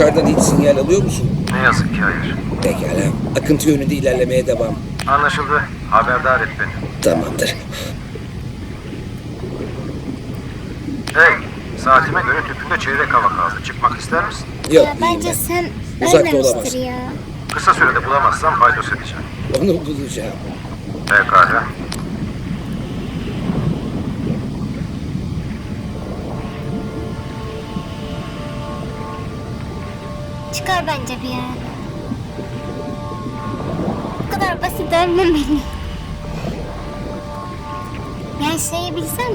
Yukarıdan hiç sinyal alıyor musun? Ne yazık ki hayır. Pekala. Akıntı yönünde ilerlemeye devam. Anlaşıldı. Haberdar et beni. Tamamdır. Hey, saatime göre tüpünde çeyrek hava kaldı. Çıkmak ister misin? Yok Ya bence ben. Sem Uzakta ölmemiştir olamaz. ya. Kısa sürede bulamazsam paydos edeceğim. Onu bulacağım. Pekala. Çıkar bence bir yere. Bu kadar basit ölmemeli. Yani şeyi bilsem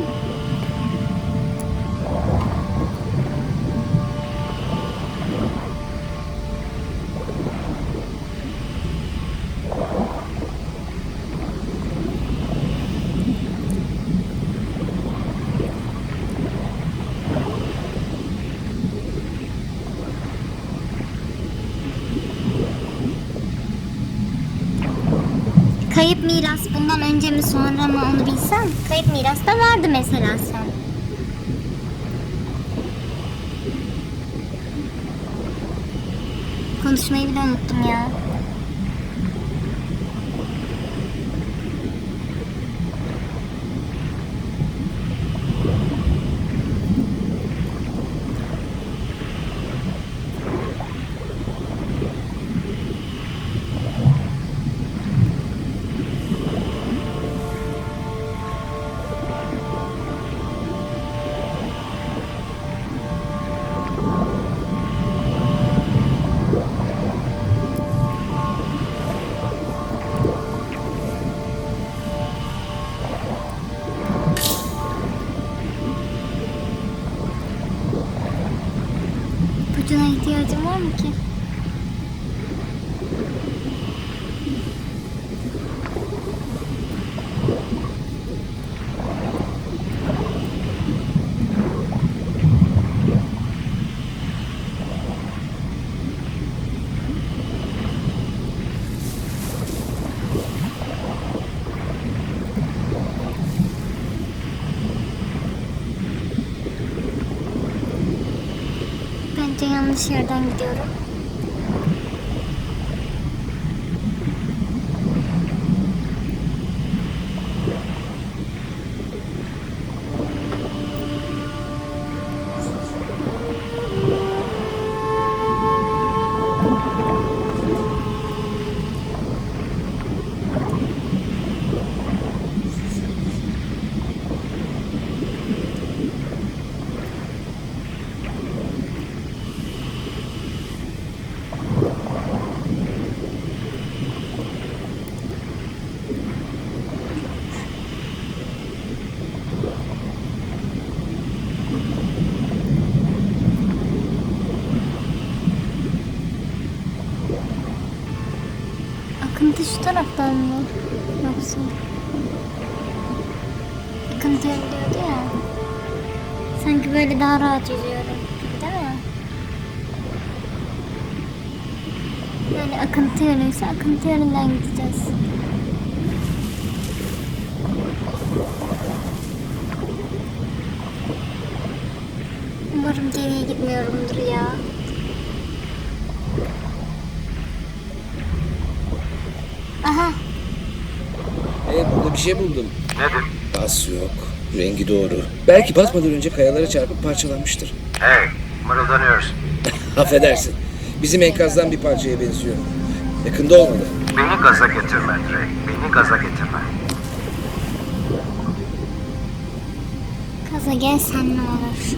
Kayıp miras bundan önce mi sonra mı onu bilsem. Kayıp miras da vardı mesela sen. Konuşmayı bile unuttum ya. рамки. Yanlış yerden gidiyorum. Akıntı şu taraftan mı? Yoksa? Akıntı diyordu ya. Sanki böyle daha rahat yüzüyorum. Değil mi? Yani akıntı yönüyse akıntı yönünden gideceğiz. Umarım geriye gitmiyorumdur ya. Bir şey buldum. Nedir? Bas yok. Rengi doğru. Belki batmadan önce kayalara çarpıp parçalanmıştır. Hey, mırıldanıyorsun. Affedersin. Bizim enkazdan bir parçaya benziyor. Yakında olmadı. Beni gaza getirme Drake. Beni gaza getirme. Kaza gel sen ne olur.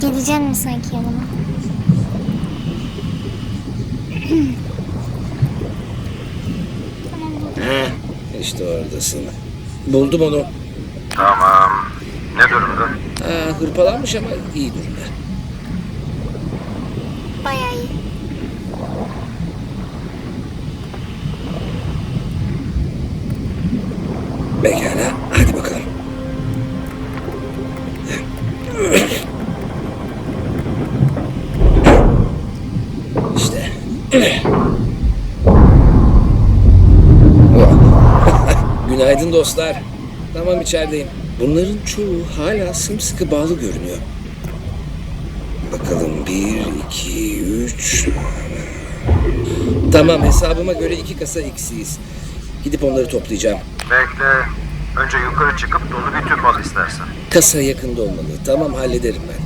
Geleceksin mi sanki yanıma? tamam buldum. İşte oradasın. Buldum onu. Tamam. Ne durumda? Ha, hırpalanmış ama iyi durumda. Günaydın dostlar. Tamam içerideyim. Bunların çoğu hala sımsıkı bağlı görünüyor. Bakalım bir, iki, üç. Tamam hesabıma göre iki kasa eksiyiz. Gidip onları toplayacağım. Bekle. Önce yukarı çıkıp dolu bir tüp al istersen. Kasa yakında olmalı. Tamam hallederim ben.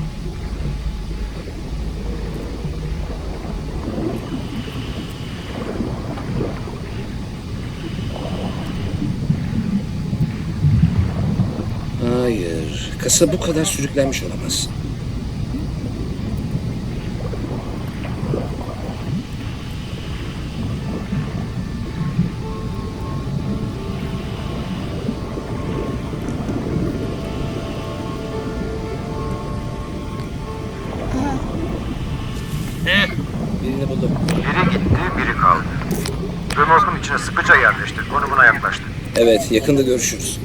Kasa bu kadar sürüklenmiş olamaz. Birini buldum. Biri gitti, biri kaldı. Römorkun içine sıkıca yerleştir. Konumuna yaklaştı. Evet, yakında görüşürüz.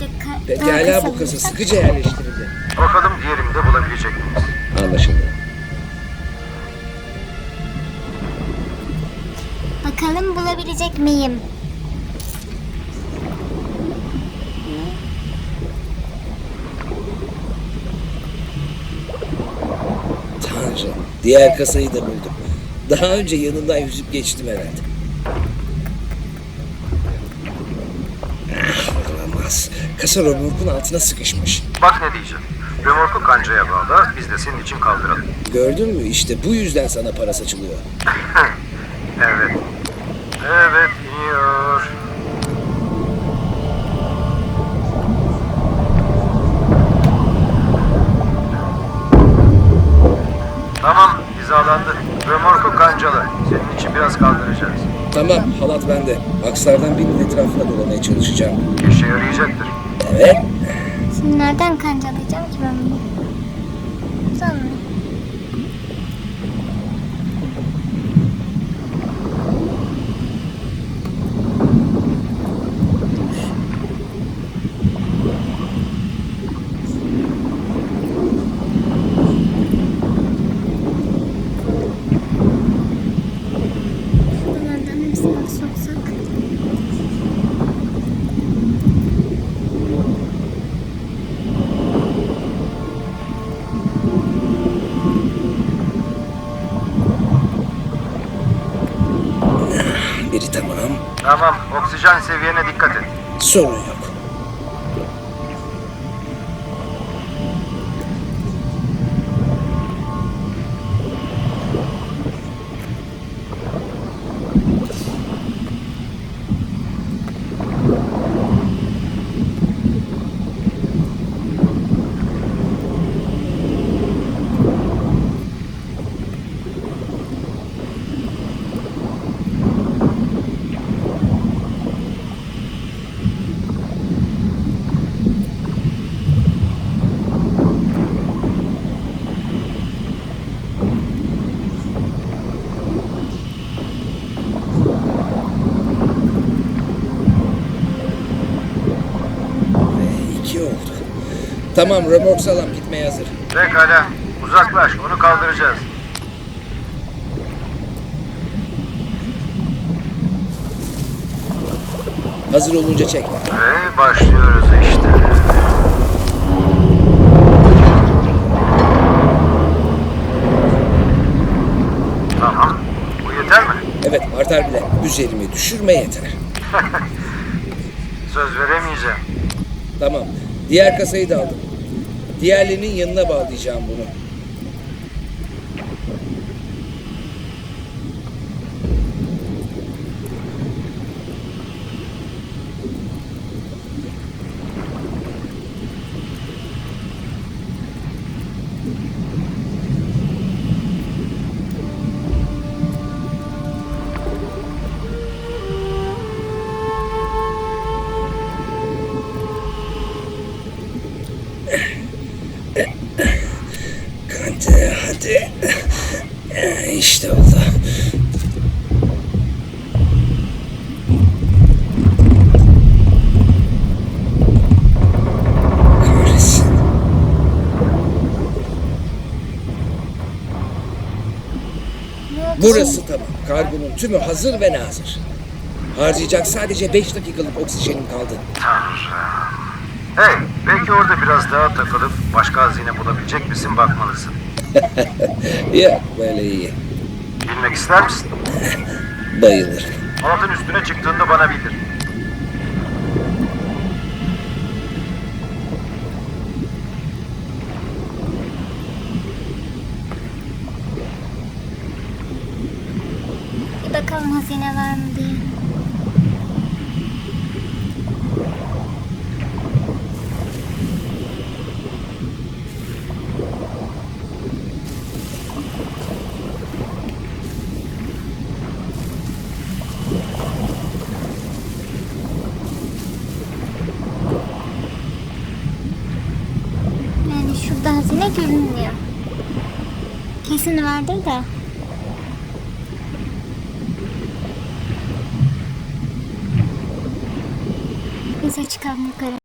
De ka- Pekala bu kasa sıkıca yerleştirildi. Bakalım diğerini de bulabilecek miyiz? Anlaşıldı. Bakalım bulabilecek miyim? Tanrım. Diğer kasayı da buldum. Daha önce yanından yüzüp geçtim herhalde. Kasa römorkun altına sıkışmış. Bak ne diyeceğim. Römorku kancaya bağla, biz de senin için kaldıralım. Gördün mü? İşte bu yüzden sana para saçılıyor. Evet. Evet, iniyor. Tamam, hizalandı. Römorku kancalı. Senin için biraz kaldıracağız. Tamam, halat bende. Akslardan birinin etrafına dolamaya çalışacağım. İşe yarayacaktır. Evet. Şimdi nereden kancalayacağım ki ben bunu? Sonra. Bunlardan hepsini soksak. Oksijen seviyene dikkat et. Sorun. Tamam, römork sağlam gitmeye hazır. Pekala, uzaklaş, onu kaldıracağız. Hazır olunca çek. Ve başlıyoruz işte. Tamam, bu yeter mi? Evet, artar bile. Üzerimi düşürme yeter. Söz veremeyeceğim. Tamam. Diğer kasayı da aldım. Diğerlerinin yanına bağlayacağım bunu. Burası tamam. Kargonun tümü hazır ve nazır. Harcayacak sadece 5 dakikalık oksijenim kaldı. Hey, belki orada biraz daha takılıp başka hazine bulabilecek misin bakmalısın. Ya böyle iyi. Bilmek ister misin? Bayılırım. Altın üstüne çıktığında bana bildir. Kesin vardır da. Neyse çıkalım yukarı.